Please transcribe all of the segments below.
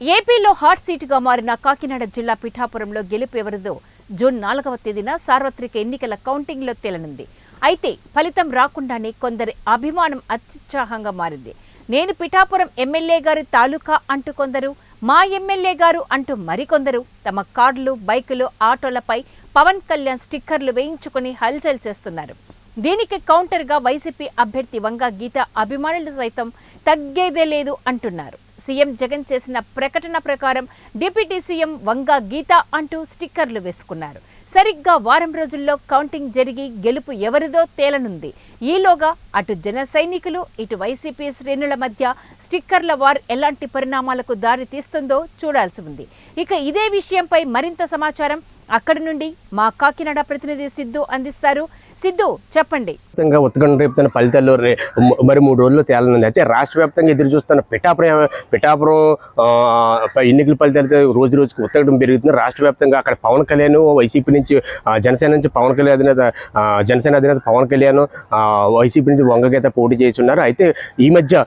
ఏపీలో హాట్ సీటుగా మారిన కాకినాడ జిల్లా పిఠాపురంలో గెలుపు ఎవరిదో జూన్ నాలుగవ తేదీన సార్వత్రిక ఎన్నికల కౌంటింగ్లో తేలనుంది. అయితే ఫలితం రాకుండానే కొందరి అభిమానం అత్యుత్సాహంగా మారింది. నేను పిఠాపురం ఎమ్మెల్యే గారి తాలూకా అంటూ కొందరు మా ఎమ్మెల్యే గారు అంటూ మరికొందరు తమ కార్లు బైకులు ఆటోలపై పవన్ కళ్యాణ్ స్టిక్కర్లు వేయించుకుని హల్చల్ చేస్తున్నారు. దీనికి కౌంటర్గా వైసీపీ అభ్యర్థి వంగ గీత అభిమానులు సైతం తగ్గేదే లేదు అంటున్నారు. సీఎం జగన్ చేసిన ప్రకటన ప్రకారం డిప్యూటీ సీఎం వంగ గీత అంటూ స్టిక్కర్లు వేసుకున్నారు. సరిగ్గా వారం రోజుల్లో కౌంటింగ్ జరిగి గెలుపు ఎవరిదో తేలనుంది. ఈలోగా అటు జన సైనికులు ఇటు వైసీపీ శ్రేణుల మధ్య స్టిక్కర్ల వార్ ఎలాంటి పరిణామాలకు దారి తీస్తుందో చూడాల్సి ఉంది. ఇక ఇదే విషయంపై మరింత సమాచారం అక్కడి నుండి మా కాకినాడ ప్రతినిధి సిద్ధు అందిస్తారు. సిద్ధు చెప్పండి. వ్యాప్తంగా ఉత్తగండ రేపుతున్న ఫలితాలు రే- మరి మూడు రోజుల్లో తేలనుంది. అయితే రాష్ట్ర వ్యాప్తంగా ఎదురు చూస్తున్న పిఠాపురం పిఠాపురం ఎన్నికల ఫలితాలు రోజు రోజుకి ఉత్తగడం పెరుగుతుంది. రాష్ట్ర వ్యాప్తంగా అక్కడ పవన్ కళ్యాణ్ వైసీపీ నుంచి జనసేన నుంచి పవన్ కళ్యాణ్ అధినేత జనసేన అధినేత పవన్ కళ్యాణ్ వైసీపీ నుంచి వంగగీత పోటీ చేస్తున్నారు. అయితే ఈ మధ్య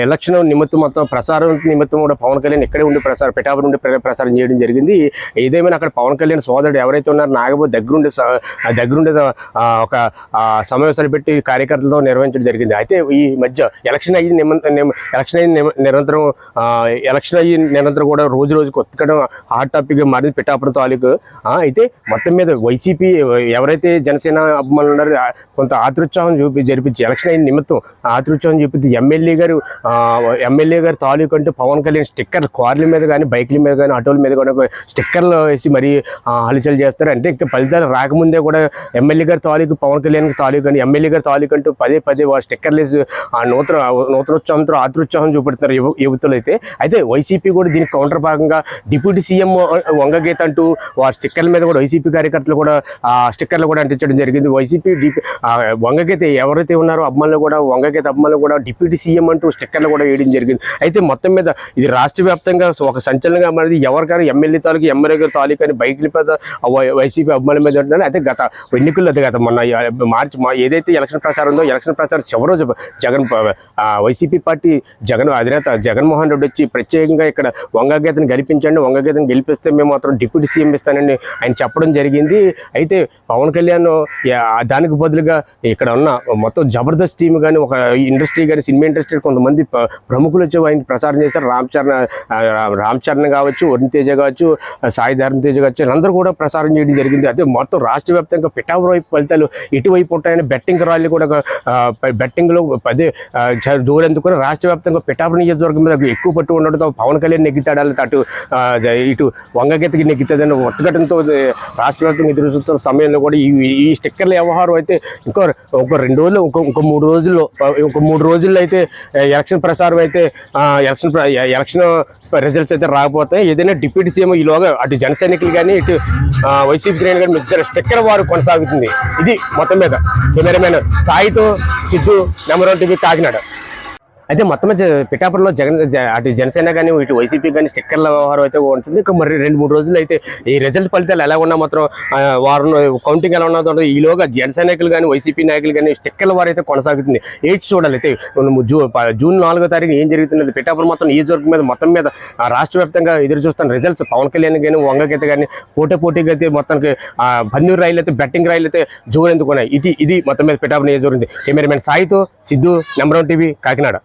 ఎలక్షన్ నిమిత్తం మొత్తం ప్రసారం నిమిత్తం కూడా పవన్ కళ్యాణ్ ఇక్కడే ఉండి ప్రసారం పిఠాపురం నుండి ప్ర- ప్రసారం చేయడం జరిగింది. ఏదేమైనా అక్కడ పవన్ కళ్యాణ్ సోదరుడు ఎవరైతే ఉన్నారో నాగబాబు దగ్గరుండి దగ్గరుండి ఒక సమావేశాలు పెట్టి కార్యకర్తలతో నిర్వహించడం జరిగింది. అయితే ఈ మధ్య ఎలక్షన్ అయ్యి ఎలక్షన్ అయిన నిమ- నిరంతరం ఎలక్షన్ అయ్యి నిరంతరం కూడా రోజు రోజుకు ఒత్తకడం హాట్ టాపిక్ మారింది పిఠాపురం తాలూకు. అయితే మొత్తం మీద వైసీపీ ఎవరైతే జనసేన అభిమానులు ఉన్నారో కొంత ఆతృత్సాహం చూపి జరిపించి ఎలక్షన్ అయిన నిమిత్తం ఆతృత్సాహం చూపించి ఎమ్మెల్యే గారు ఎమ్మెల్యే గారు తాలూకు అంటే పవన్ కళ్యాణ్ స్టిక్కర్ కార్ల మీద కానీ బైక్ల మీద కానీ ఆటోల మీద కూడా స్టిక్కర్లు వేసి మరీ ఆలోచనలు చేస్తారు. అంటే ఇంకా ఫలితాలు రాకముందే కూడా ఎమ్మెల్యే గారి తాలూకు పవన్ కళ్యాణ్ తాలూకు అని ఎమ్మెల్యే గారి తాలూకు అంటూ పదే పదే స్టిక్కర్లు వేసి ఆ నూతన నూతనోత్సాహంతో ఆతృత్సాహం చూపెడుతున్నారు యువ యువతులు అయితే. అయితే వైసీపీ కూడా దీనికి కౌంటర్ భాగంగా డిప్యూటీ సీఎం వంగగీత అంటూ వారి స్టిక్కర్ల మీద కూడా వైసీపీ కార్యకర్తలు కూడా ఆ స్టిక్కర్లు కూడా అంటించడం జరిగింది. వైసీపీ డిపి వంగగీత ఎవరైతే ఉన్నారో అభిమానులు కూడా వంగగీత అభిమానులు కూడా డిప్యూటీ సీఎం అంటూ స్టిక్కర్లు కూడా వేయడం జరిగింది. అయితే మొత్తం మీద ఇది రాష్ట్ర వ్యాప్తంగా ఒక సంచలనంగా మనది ఎవరికైనా ఎమ్మెల్యే తాలూకు ఎమ్మెల్యే గారి తాలూకు అని బైక్ల మీద వైసీపీ అభిమానుల మీద ఉంటుందని అయితే గత ఎన్నికల్లో గత మొన్న మార్చి మా ఏదైతే ఎలక్షన్ ప్రచారం ఉందో ఎలక్షన్ ప్రచారం చివరి రోజు జగన్ వైసీపీ పార్టీ జగన్ అధినేత జగన్మోహన్ రెడ్డి వచ్చి ప్రత్యేకంగా ఇక్కడ వంగగీతను గెలిపించండి వంగగీతను గెలిపిస్తే మేము మాత్రం డిప్యూటీ సీఎం ఇస్తానని ఆయన చెప్పడం జరిగింది. అయితే పవన్ కళ్యాణ్ దానికి బదులుగా ఇక్కడ ఉన్న మొత్తం జబర్దస్త్ టీం కానీ ఒక ఇండస్ట్రీ కానీ సినిమా ఇండస్ట్రీ కొంతమంది ప్రముఖులు వచ్చి ఆయన ప్రచారం చేస్తారు రామ్ చరణ్ రామ్ చరణ్ కావచ్చు వరుణ్ తేజ కావచ్చు సాయి ధర్మ తేజ కావచ్చు అందరూ కూడా ప్రసారం చేయడం జరిగింది. అదే మొత్తం రాష్ట్ర వ్యాప్తంగా పిఠాపురం వైపు ఫలితాలు ఇటువైపు ఉంటాయని బెట్టింగ్ ర్యాలీ కూడా బెట్టింగ్లో పదే ఆ, రాష్ట్ర వ్యాప్తంగా పిఠాపురం నియోజకవర్గం మీద ఎక్కువ పట్టు ఉండడంతో పవన్ కళ్యాణ్ నెగ్గుతాడు అటు ఇటు వంగగీతకి నెగ్గుతుందని ఒత్తగటంతో రాష్ట్ర వ్యాప్తంగా ఎదురు చూస్తున్న సమయంలో కూడా ఈ ఈ స్టిక్కర్ల వ్యవహారం అయితే ఇంకో ఒక రెండు రోజులు ఇంకో ఇంకో మూడు రోజుల్లో ఇంకో మూడు రోజుల్లో అయితే ఎలక్షన్ ప్రసారం అయితే ఎలక్షన్ ఎలక్షన్ రిజల్ట్స్ అయితే రాకపోతే ఏదైనా డిప్యూటీ సీఎం ఈలోగా అటు జన సైనికులు కానీ ఇటు వైసీపీ శ్రేణి గారి ఇద్దరు స్టిక్కర్ వారు కొనసాగుతుంది. ఇది మొత్తం మీద cameraman సాయితో Siddhu number one TV Kakinada. అయితే మొత్తం పిఠాపురంలో జగన్ జ- అటు జనసేన కానీ ఇటు వైసీపీ కానీ స్టిక్కర్ల వ్యవహారం అయితే ఉంటుంది. ఇంకా మరి రెండు మూడు రోజులు అయితే ఈ రిజల్ట్ ఫలితాలు ఎలా ఉన్నా మాత్రం వారు వారం కౌంటింగ్ ఎలా ఉన్నా ఈలోగా జనసైనికులు కానీ వైసీపీ నాయకులు కానీ స్టిక్కర్ల వారు అయితే కొనసాగుతుంది. ఏడ్చి చూడాలి అయితే. జూ ప- జూన్ నాలుగో తారీఖు ఏం జరుగుతున్నది? పిఠాపురం మొత్తం నియోజకవర్గం మీద మొత్తం మీద రాష్ట్ర వ్యాప్తంగా ఎదురు చూస్తున్న రిజల్ట్స్ పవన్ కళ్యాణ్ కానీ వంగకైతే కానీ పోటీ పోటీగా అయితే మొత్తానికి బన్నూరు బందూరు రైలు అయితే బెట్టింగ్ రైలు అయితే జోరు ఎందుకున్నాయి ఇది ఇది మొత్తం మీద పిఠాపురం నియోజకవర్గం cameraman సాయితో Siddhu number one TV Kakinada.